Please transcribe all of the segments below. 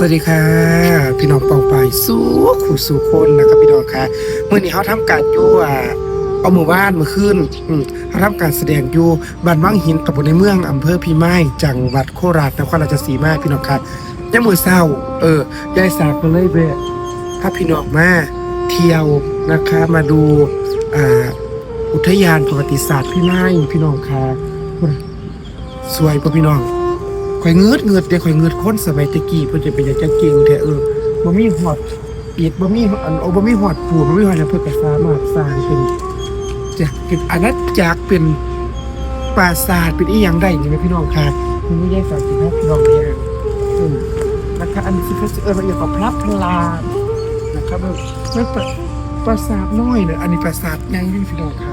สวัสดีค่ะ พี่น้องปองไปสู้ขู่สู้คนนะครับพี่น้องค่ะเมื่อนี้เขาทำการอยู่อ่าเอาหมู่บ้านมื่อคืนเขาทำการแสดงอยู่บ้านวังหินตำบลในเมืองอำเภอพิมายจังหวัดโคราชนครราชสีมาพี่น้องค่ะยังมือเศร้า เออยายสากก็เลยเบะถ้าพี่น้องมาเที่ยวนะคะมาดูอ่าอุทยานประวัติศาสตร์พิมายพี่น้องค่ะสวยป่ะพี่น้อง ข่อยเงือดเงืดเดี๋ยวข่อยเงือดคนสมัยตะกี้เพิ่นจะเป็นอย่างจะเก่งแท้เออบ่มีหอดปีดบ่มีอันโอ้บ่มีหอดปูนบ่มีหอดหยังเพิ่นก็สามารถสร้างเป็นจะเป็นอาณาจักรเป็นปราสาทเป็นอีหยังได้นี่แม่พี่น้องค่ะมันไม่ได้ฝากถึงพี่น้องเนี่ยอืมนะคะอันนี้สิเขาสิเอิ้นว่าอย่กับพระพลานะครับมันมันปราปราสาทน้อยเนอะอันนี้ปราสาทใหญ่พี่น้องค่ะ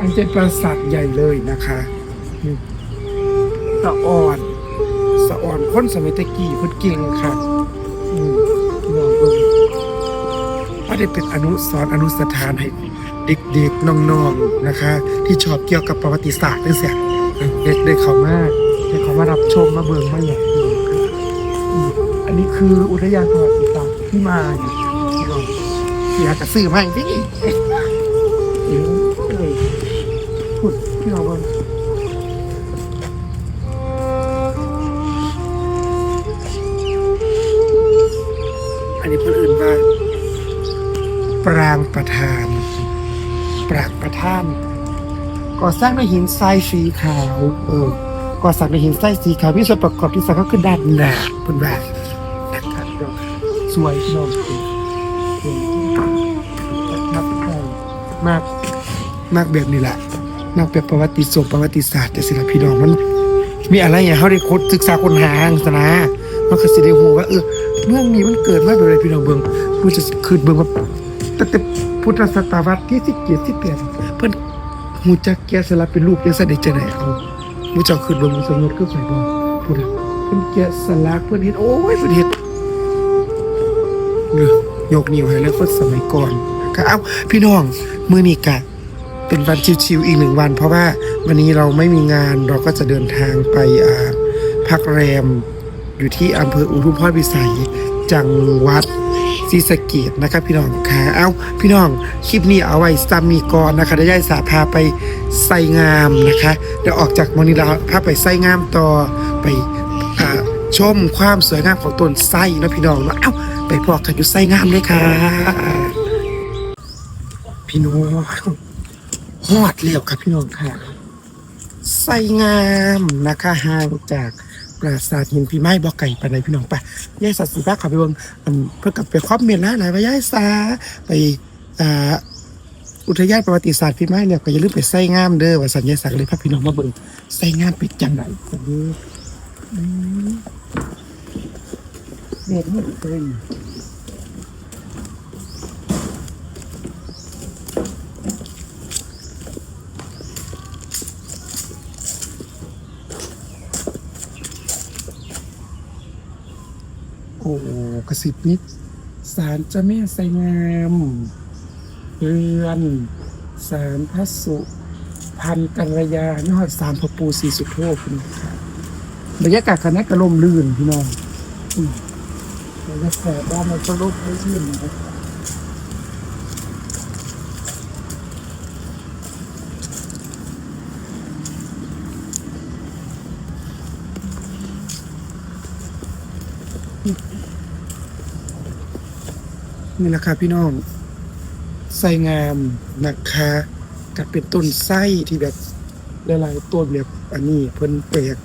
อันเป็นปราสาทใหญ่เลยนะคะอืม สะอ่อน สะอ่อนคนสมัยตะกี้เพิ่นเก่งค่ะอืมพี่น้องเบิ่งว่าได้เป็นอนุสรณ์อนุสถานให้เด็กๆน้องๆนะคะ ที่ชอบเกี่ยวกับประวัติศาสตร์นั่นเสียเด็กได้เขามาได้เขามารับชมมาเบิ่งมาอย่างนี้อันนี้คืออุทยานประวัติศาสตร์ที่มาเนี่ยพี่น้องเสียกระซื้อมาให้ดิเออเอ้ยพูดพี่น้องเบิ่งอันนี้เอื่นว่า ปรางประธาน ปรางประธานก่อสร้างด้วยหินทรายสีขาวเออก่อสร้างด้วยหินทรายสีขาวมีส่วนประกอบที่สำคัญคือด้านหน้าเป็นแบบนะครับสวยพี่น้องสวยสวยมากมากมากแบบนี้แหละมากแบบประวัติศาสตร์ประวัติศาสตร์แต่สิละพี่น้องมันมีอะไรอย่างเขาได้ค้นศึกษาคนหาหังสนะมันก็สิได้หูว่าเออ เมืองนี้มันเกิดมาแบบไรพี่น้องเบิ่งผู้จะคืนเบิ่งว่าตั้งแต่พุทธศตวรรษที่สิบเจ็ดสิบแปดเพิ่นหูจักแกสลักเป็นรูปยังสด้จังไดเอาผู้เจ้าคืนเบิ่งสมมติคือไผบ่พูดเพิ่นแกสลักเพิ่นเฮ็ดโอ้ยเพิ่นเฮ็ดเด้อยกนิ้วให้เลยคนสมัยก่อนก็เอ้าพี่น้องมื้อนี้กะเป็นวันชิวๆอีกหนึ่งวัน เพราะว่าวันนี้เราไม่มีงานเราก็จะเดินทางไปอ่าพักแรม อยู่ที่อำเภออุทุมพรพิสัย จังหวัดศรีสะเกดนะครับพี่น้องค่ะเอ้าพี่น้องคลิปนี้เอาไว้ซ้ำมีก่อนนะคะได้ย่ายสาพาไปไส่งามนะคะเดี๋ยวออกจากมอนิลาพาไปไส่งามต่อไปอชมความสวยงามของต้นไส้นะพี่น้องเนาะเอ้าไปพอกันอยู่ไส้งามเลยค่ะ พี่น้องฮอดเร็วครับพี่น้องค่ะไส้งามนะคะห่างจาก ปราสาทหินพี่ไม้บอกไก่ไปไหนพี่น้องไปยายสัตว์สีฟ้าขับไปเบิ่งอันเพื่อกับไปครอบเมียนแล้วหลายไปยายสาไปอ่าอุทยานประวัติศาสตร์พี่ไม้เนี่ยก็อย่าลืมไปใส่งามเด้อว่าสัญญาสักดิ์เลยพาพี่น้องมาเบิ่งใส่งามเป็นจังไรเด้อเด็ดนี่เลย โอ้กระสิบนิดสารเจ้าแม่ไสงามเรือนสารพระสุพันกัลยาณหอดสารพระปูศรีสุโธคุณครับรรยากาศคณะกระลมลื่นพี่น้องบรรยากาศบ้านมันก็ร่มรื่นนะครับ นี่แหละครับพี่น้องไส้งามนะคะกับเป็นต้นไส้ที่แบบหลายๆต้นแบบอันนี้เพิ่นแตก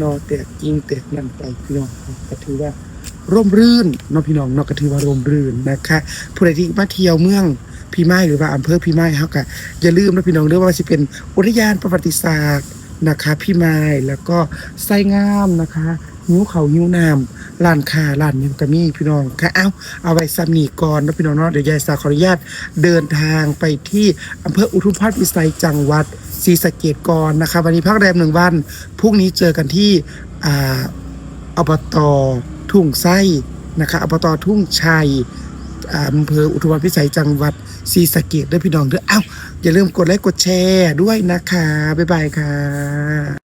นอแตกกิ่งแตกนั่นไปพี่น้องก็ถือว่าร่มรื่นเนาะพี่น้องเนาะก็ถือว่าร่มรื่นนะคะผู้ใดที่มาเที่ยวเมืองพี่ไม้หรือว่าอำเภอพี่ไม้เฮาก็อย่าลืมนะพี่น้องเด้อว่าสิเป็นอุทยานประวัติศาสตร์นะคะ พี่ไม้แล้วก็ไส้งามนะคะ หิวเขาหิวน้ำร้านค้าร้านหยังก็มีพี่น้องค่ะเอาเอาไว้ซ้ำนีก่อนนะพี่น้องเนาะเดี๋ยวยายสาขออนุญาตเดินทางไปที่อำเภออุทุมพรพิสัยจังหวัดศรีสะเกษก่อนนะคะวันนี้พักแรมหนึ่งวันพรุ่งนี้เจอกันที่อ่าอบตทุ่งไส้นะคะอบตทุ่งชัยอำเภออุทุมพรพิสัยจังหวัดศรีสะเกษด้วยพี่น้องเด้อเอ้าอย่าลืมกดไลค์กดแชร์ด้วยนะคะบ๊ายบายค่ะ